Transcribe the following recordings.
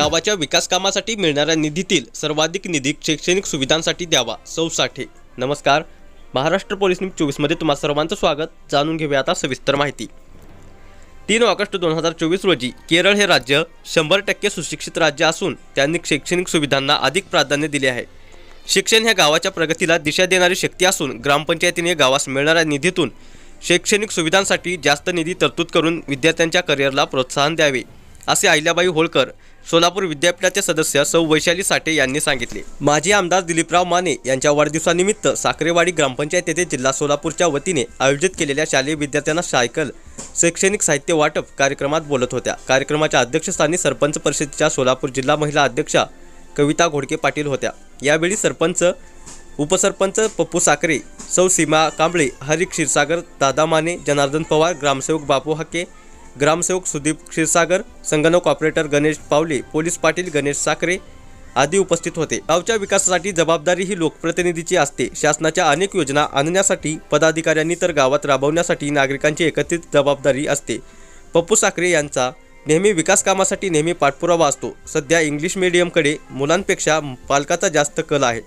गावाच्या विकास कामासाठी मिळणाऱ्या निधीतील सर्वाधिक निधी शैक्षणिक सुविधांसाठी द्यावा. सौ साठे. नमस्कार. महाराष्ट्र पोलीस न्यूज चोवीसमध्ये तुम्हा सर्वांचं स्वागत. जाणून घेऊया आता सविस्तर माहिती. तीन ऑगस्ट दोन हजार चोवीस रोजी केरळ हे राज्य शंभर टक्के सुशिक्षित राज्य असून त्यांनी शैक्षणिक सुविधांना अधिक प्राधान्य दिले आहे. शिक्षण ह्या गावाच्या प्रगतीला दिशा देणारी शक्ती असून ग्रामपंचायतीने गावास मिळणाऱ्या निधीतून शैक्षणिक सुविधांसाठी जास्त निधी तरतूद करून विद्यार्थ्यांच्या करिअरला प्रोत्साहन द्यावे. असे अहिल्याबाई होळकर सोलापूर विद्यापीठाचे सदस्य सौ वैशाली साठे यांनी सांगितले. माजी आमदार दिलीपराव माने यांच्या वाढदिवसानिमित्त साखरेवाडी ग्रामपंचायत येथे जिल्हा सोलापूरच्या वतीने आयोजित केलेल्या शालेय विद्यार्थ्यांना सायकल शैक्षणिक साहित्य वाटप कार्यक्रमात बोलत होत्या. कार्यक्रमाच्या अध्यक्षस्थानी सरपंच परिषदेच्या सोलापूर जिल्हा महिला अध्यक्षा कविता घोडके पाटील होत्या. यावेळी सरपंच उपसरपंच पप्पू साखरे सौ सीमा कांबळे हरी क्षीरसागर दादा माने जनार्दन पवार ग्रामसेवक बापू हाके ग्रामसेवक सुदीप क्षीरसागर संगणक ऑपरेटर गणेश पावले पोलीस पाटील गणेश साखरे आदी उपस्थित होते. गावच्या विकासासाठी जबाबदारी ही लोकप्रतिनिधीची असते. शासनाच्या अनेक योजना आणण्यासाठी पदाधिकाऱ्यांनी तर गावात राबवण्यासाठी नागरिकांची एकत्रित जबाबदारी असते. पप्पू साखरे यांचा नेहमी विकास कामासाठी नेहमी पाठपुरावा असतो. सध्या इंग्लिश मिडियमकडे मुलांपेक्षा पालकाचा जास्त कल आहे.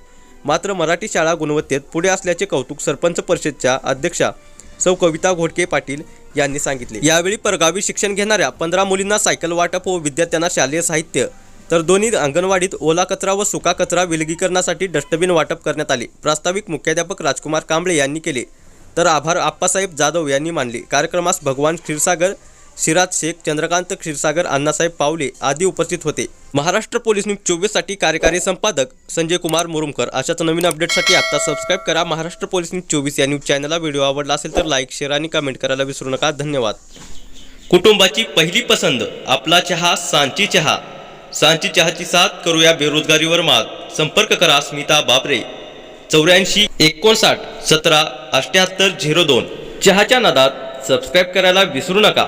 मात्र मराठी शाळा गुणवत्तेत पुढे असल्याचे कौतुक सरपंच परिषदच्या अध्यक्षा सौ. कविता घोडके पाटील यांनी सांगितले. यावेळी परगावी शिक्षण घेणाऱ्या पंधरा मुलींना सायकल वाटप व विद्यार्थ्यांना शालेय साहित्य तर दोन्ही अंगणवाडीत ओला कचरा व सुका कचरा विलगीकरणासाठी डस्टबिन वाटप करण्यात आले प्रास्ताविक मुख्याध्यापक राजकुमार कांबळे यांनी केले. तर आभार आप्पासाहेब जाधव यांनी मानले. कार्यक्रमास भगवान क्षीरसागर सिराज शेख चंद्रकांत क्षीरसागर अण्णासाहेब पावले आदी उपस्थित होते. महाराष्ट्र पोलीस न्यूज चोवीससाठी कार्यकारी संपादक संजय कुमार मुरुमकर. अशाच नवीन अपडेटसाठी आता सबस्क्राईब करा महाराष्ट्र पोलीस न्यूज चोवीस या न्यूज चॅनलला. व्हिडिओ आवडला असेल तर लाईक शेअर आणि कमेंट करायला विसरू नका. धन्यवाद. कुटुंबाची पहिली पसंत आपला चहा सांची चहा. सांची चहाची साथ करूया बेरोजगारीवर मात. संपर्क करा स्मिता बाबरे चौऱ्याऐंशी एकोणसाठ सतरा अठ्याहत्तर झिरो दोन. चहाच्या नादात सबस्क्राईब करायला विसरू नका.